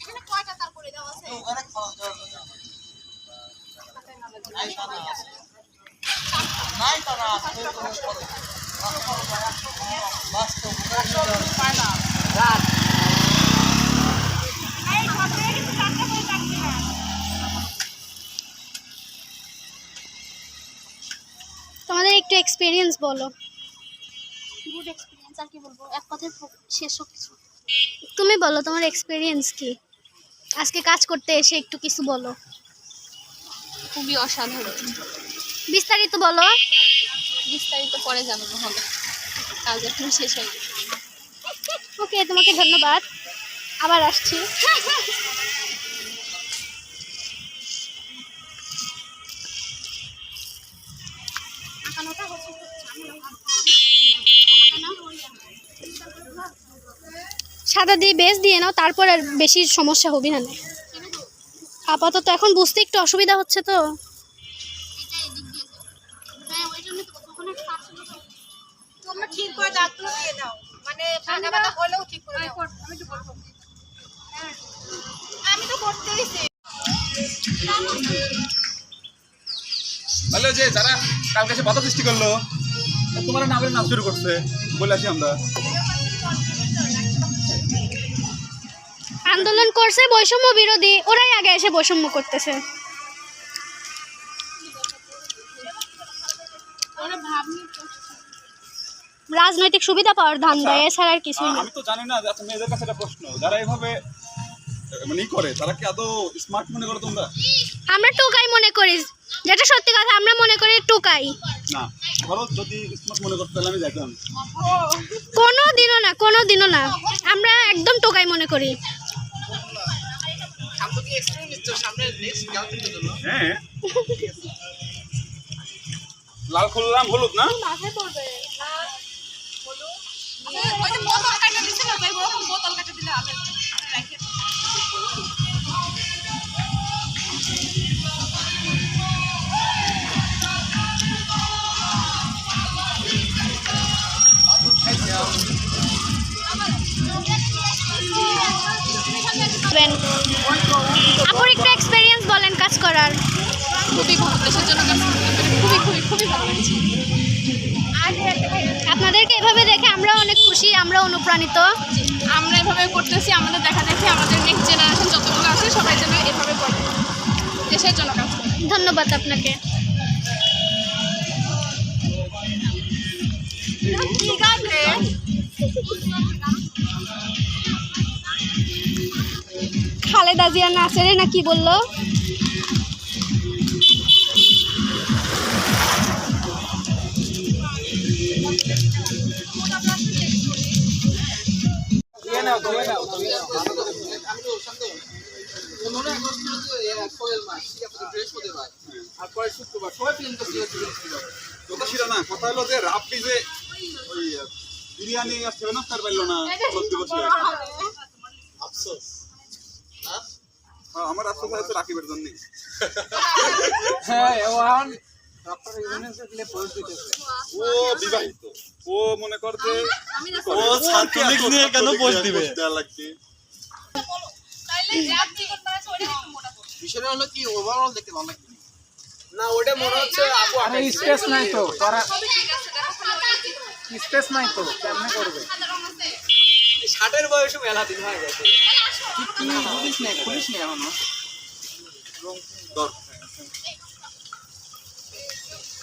এখানে কয়টা তারপরে দেওয়া তোমাদের একটু এক্সপিরিয়েন্স বলো। গুড এক্সপিরিয়েন্স আর কি বলব? এক কথায় শেষ সব কিছু তুমি বলো তোমার এক্সপিরিয়েন্স কি? আজকে কাজ করতে এসে একটু কিছু বলো। খুবই অসাধারণ। বিস্তারিত বলো। বিস্তারিত পরে জানানো হবে। কাজ এখন শেষ হয়ে গেছে ওকে, তোমাকে ধন্যবাদ। আবার আসছি। সাদা দিয়ে বেশ দিয়ে নাও, তারপর আর বেশি সমস্যা হবে না। আপাতত এখন বুঝতে একটু অসুবিধা হচ্ছে তো। তোমরা ঠিক করে দাঁতগুলো দিয়ে দাও। মানে হলেও ঠিক করে দাও। আমি তো বলব হ্যাঁ। আমি তো করতেইছি যে যারা কালকে এসে বাধা সৃষ্টি করল তোমার নামের নাম শুরু করছে বলে আসি আমরা। আন্দোলন করছে বৈষম্য বিরোধী ওরাই আগে এসে বৈষম্য করতেছে। রাজনৈতিক সুবিধা পাওয়ার ধান্দা এছাড়া আর কিছুই না। আমি তো জানি না আচ্ছা মেয়েদের কাছে একটা প্রশ্ন। যারা এইভাবে মানে করে তারা কি আদৌ স্মার্ট মনে করো তোমরা? আমরা টোকাই মনে করি। যেটা সত্যি কথা আমরা মনে করি টোকাই। না ধরো যদি স্মার্ট মনে করতে তাহলে আমি যাইতাম। কোনো দিনও না কোনো দিনও না। আমরা একদম টোকাই মনে করি। হ্যাঁ। লাল খুললাম হলুদ না? ওই যে বোতল কাটা দিছে না ভাই ওরকম বোতল কাটা দিলে রাখে আপুর একটু এক্সপিরিয়েন্স বলেন কাজ করার। খুবই ভালো দেশের জন্য কাজ করতে খুবই খুবই খুবই ভালো লাগছে। আপনাদেরকে এভাবে দেখে আমরা অনেক খুশি আমরা অনুপ্রাণিত। এভাবে করতেছি আমাদের দেখা দেখি আমাদের নেক্সট জেনারেশন যতগুলো আছে সবাই যেন এভাবে করে দেশের জন্য কাজ করে। ধন্যবাদ আপনাকে। ঠিক আছে। খালেদা জিয়া নাচেরে না কি বলল? কথা ছিল না কথা হলো যে রাপি যে বিরিয়ানি আসছে তার পারল না আফসোস। হ্যাঁ, আমার আফসোস আছে রাকিবের জন্য ও বিবাহিত। ও মনে কর ও ছাত্রলীগ নিয়ে কেন পোস্ট দিবে দেওয়া লাগছে? তাইলে আপনি কোন ওইটা একটু মোটা করো। বিষয়টা হলো কি ওভারঅল দেখতে ভালো লাগবে না ওটা মনে হচ্ছে আপু আরে স্পেস নাই তো। খালি স্পেস নাই তো। কেমনে করবে? ষাটের বয়সে মেলা দিন হয়ে গেছে। কি কি বুঝিস না খুলিস না এখনও? ধর।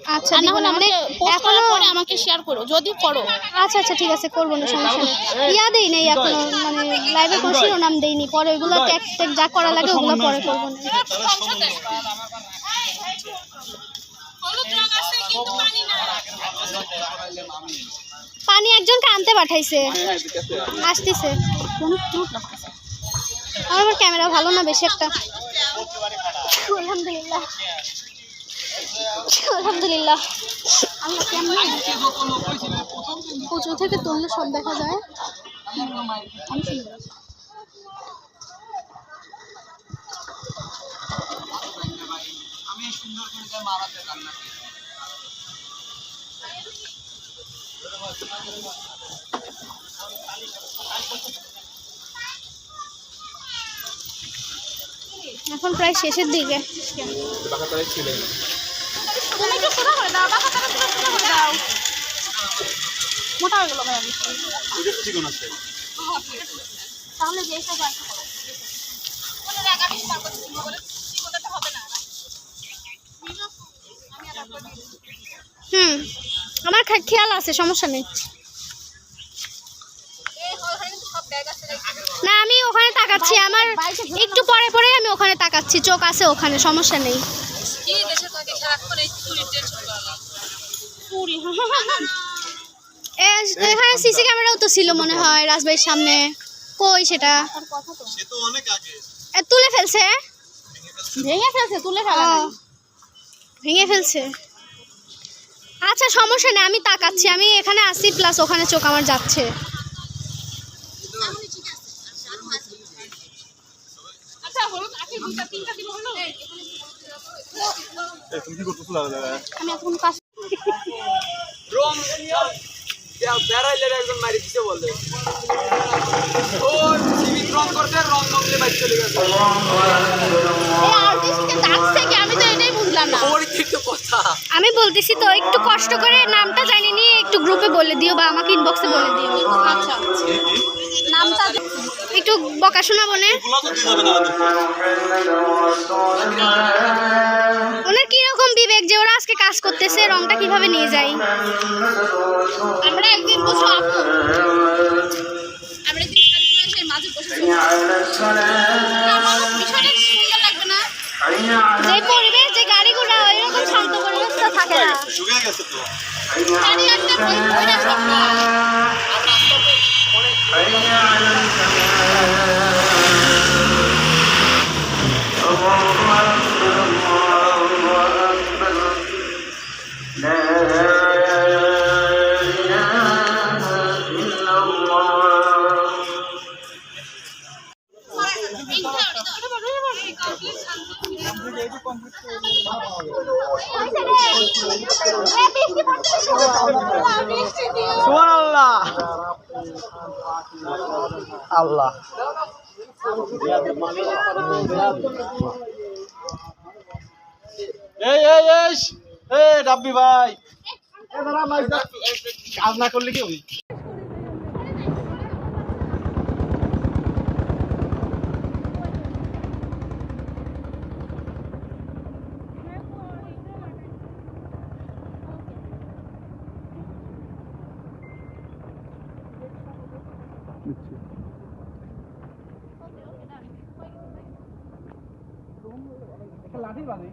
আচ্ছা না দিব না মানে আমাকে এখনও পরে আমাকে শেয়ার করো যদি করো। আচ্ছা আচ্ছা ঠিক আছে করব না সমস্যা নেই। ইয়া দেই নেই এখনও মানে লাইভে কোনো শিরোনাম দেইনি পরে ওইগুলো ট্যাগ ট্যাগ যা করা লাগে ওগুলো পরে করব না। পানি একজনকে আনতে পাঠাইছে। আসতেছে। আমার ক্যামেরা ভালো না বেশি একটা। আলহামদুলিল্লাহ। আলহামদুলিল্লাহ। উঁচু থেকে তুললে সব দেখা যায়। সুন্দর। এখন প্রায় শেষের দিকে। তুমি একটু সোজা করে দাও বাঁকা তারা সোজা সোজা করে দাও। মোটা হয়ে গেল ভাই আমি। চিকন আছে তাহলে যে সব তুমি হুম আমার খেয়াল আছে সমস্যা নেই। না আমি ওখানে তাকাচ্ছি আমার একটু পরে পরে আমি ওখানে তাকাচ্ছি চোখ আছে ওখানে সমস্যা নেই। সারাক্ষণ এই চুরির টেনশন করা চুরি সিসি ক্যামেরাও তো ছিল মনে হয় রাজবাড়ির সামনে। কই সেটা? সে তো অনেক আগে। এ, তুলে ফেলছে? ভেঙে ফেলছে তুলে ফেলা ভেঙে ফেলছে। আচ্ছা সমস্যা নেই আমি তাকাচ্ছি। আমি এখানে আসি প্লাস ওখানে চোখ আমার যাচ্ছে আচ্ছা হলুদ আখি দুইটা তিনটা দিব হলো এই, তুমি কি করতেছো? দাদা দাদা আমি এখন কাজ রং বেড়াইলে একজন মারি দিতে বলে। ও সিভিক রং করতে রং নকলে বাইক চলে গেছে। এই আর্টিস্টকে ডাকছে কি? আমি তো এটাই বুঝলাম না। কথা। আমি বলতেছি তো একটু কষ্ট করে নামটা জানি নি একটু গ্রুপে বলে দিও বা আমাকে ইনবক্সে বলে দিও। আচ্ছা। নামটা একটু বকাশোনা বনে এগুলো তো দিয়ে যাবে না ওনার কীরকম বিবেক যে ওরা আজকে কাজ করতেছে রংটা কীভাবে নিয়ে যায় আমরা একদিন বসে আমরা একদিন শাড়ি মাঝে বসে লাগবে না। যে পরিবেশ যে গাড়ি ঘোড়া এরকম শান্ত পরিবেশ তো থাকে না। সুবহানাল্লাহ আল্লাহ এই এই এই রাব্বি ভাই। কাজ না করলে কি হবে? নিচ্ছি লাঠি বানাই।